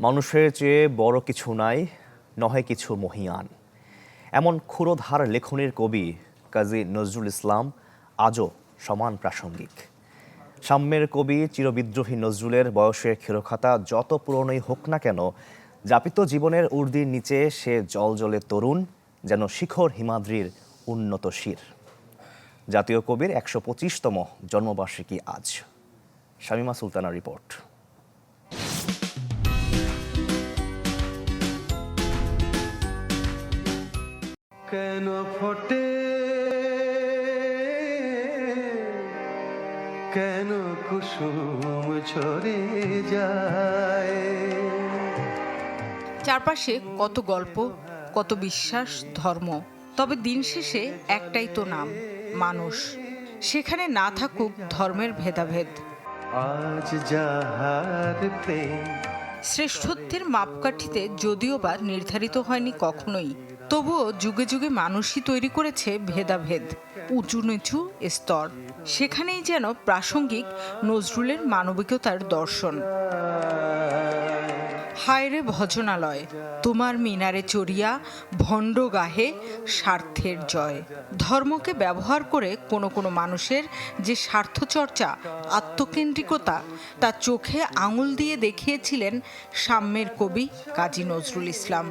মানুষের চেয়ে বড় কিছু নাই, নহে কিছু মহিয়ান। এমন ক্ষুরোধার লেখনের কবি কাজী নজরুল ইসলাম আজও সমান প্রাসঙ্গিক। সাম্যের কবি চিরবিদ্রোহী নজরুলের বয়সের ক্ষীরখাতা যত পুরনোই হোক না কেন, যাপিত জীবনের উর্দির নিচে সে জল জলে তরুণ, যেন শিখর হিমাদ্রির উন্নত শির। জাতীয় কবির একশো পঁচিশতম জন্মবার্ষিকী আজ। শামিমা সুলতানা রিপোর্ট। কেন ফোটে? কেন কুসুম ঝরে যায়? চারপাশে কত গল্প কত বিশ্বাস ধর্ম তবে দিন শেষে একটাই তো নাম মানুষ। সেখানে না থাকুক ধর্মের ভেদাভেদ। আজ যাহার প্রেম শ্রেষ্ঠত্বের মাপকাঠিতে যদিও বা নির্ধারিত হয়নি কখনোই। তবুও যুগে যুগে মানুষই তৈরি করেছে ভেদাভেদ, উঁচু নিচু স্তর। সেখানেই যেন প্রাসঙ্গিক নজরুলের মানবিকতার দর্শন। হায়রে ভজনালয়, তোমার মিনারে চড়িয়া ভণ্ড গাহে স্বার্থের জয়। ধর্মকে ব্যবহার করে কোনো কোনো মানুষের যে স্বার্থচর্চা, আত্মকেন্দ্রিকতা, তা চোখে আঙুল দিয়ে দেখিয়েছিলেন সাম্যের কবি কাজী নজরুল ইসলাম।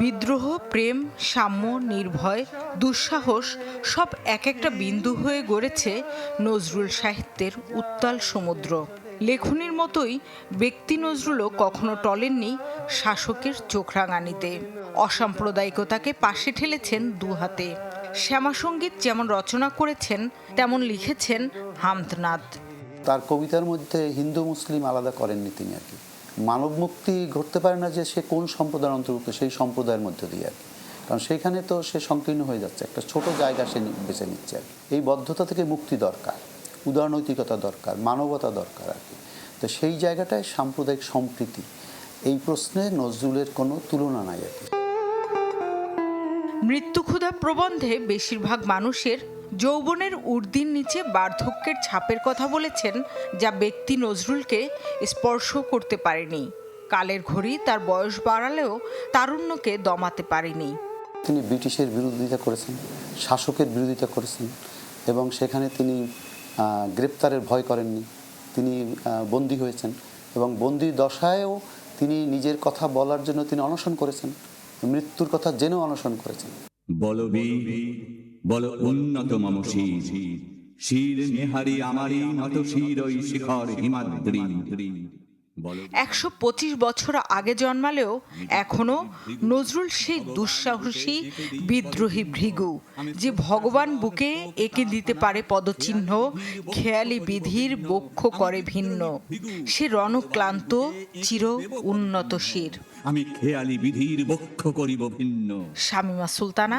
বিদ্রোহ, প্রেম, সাম্য, নির্ভয়, দুঃসাহস সব এক একটা বিন্দু হয়ে গড়েছে নজরুল সাহিত্যের উত্তাল সমুদ্র। লেখনির মতোই ব্যক্তি নজরুলও কখনো টলেননি শাসকের চোখ রাঙানিতে। অসাম্প্রদায়িকতাকে পাশে ঠেলেছেন দুহাতে। শ্যামাসঙ্গীত যেমন রচনা করেছেন, তেমন লিখেছেন হামদনাদ। তার কবিতার মধ্যে হিন্দু, মুসলিম আলাদা করেননি তিনি আর কি। মানব মুক্তি ঘটতে পারে না যে সে কোন সম্প্রদায়ের অন্তর্ভুক্ত, সেই সম্প্রদায়ের মধ্যে দিয়ে আর কারণ সেইখানে তো সে সংকীর্ণ হয়ে যাচ্ছে, একটা ছোট জায়গা সে বেছে নিচ্ছে আর এই বদ্ধতা থেকে মুক্তি দরকার, উদারনৈতিকতা দরকার, মানবতা দরকার আর কি। তো সেই জায়গাটায় সাম্প্রদায়িক সম্প্রীতি, এই প্রশ্নে নজরুলের কোনো তুলনা নাই আর কি। মৃত্যুক্ষুধা প্রবন্ধে বেশিরভাগ মানুষের যৌবনের উর্দির নিচে বার্ধক্যের ছাপের কথা বলেছেন যা ব্যক্তি নজরুলকে স্পর্শ করতে পারেনি। কালের ঘড়ি তার বয়স বাড়ালেও তারুণ্যকে দমাতে পারেনি। তিনি ব্রিটিশের বিরোধিতা করেছেন শাসকের বিরোধিতা করেছেন এবং সেখানে তিনি গ্রেপ্তারের ভয় করেননি। তিনি বন্দী হয়েছেন এবং বন্দি দশায়ও তিনি নিজের কথা বলার জন্য তিনি অনশন করেছেন মৃত্যুর কথা জেনেও অনশন করেছেন। বলবীর বল উন্নত মম শির শির নেহারি আমারি নত শির ওই শিখর হিমাদ্রি। একশো পঁচিশ বছর আগে জন্মালেও এখনও নজরুল সেই দুঃসাহসী বিদ্রোহী ভৃগু যে ভগবান বুকে এঁকে দিতে পারে পদচিহ্ন খেয়ালি বিধির বক্ষ করে ভিন্ন। সে রণক্লান্ত চির উন্নত শির। আমি খেয়ালি বিধির বক্ষ করিব ভিন্ন। Shamima Sultana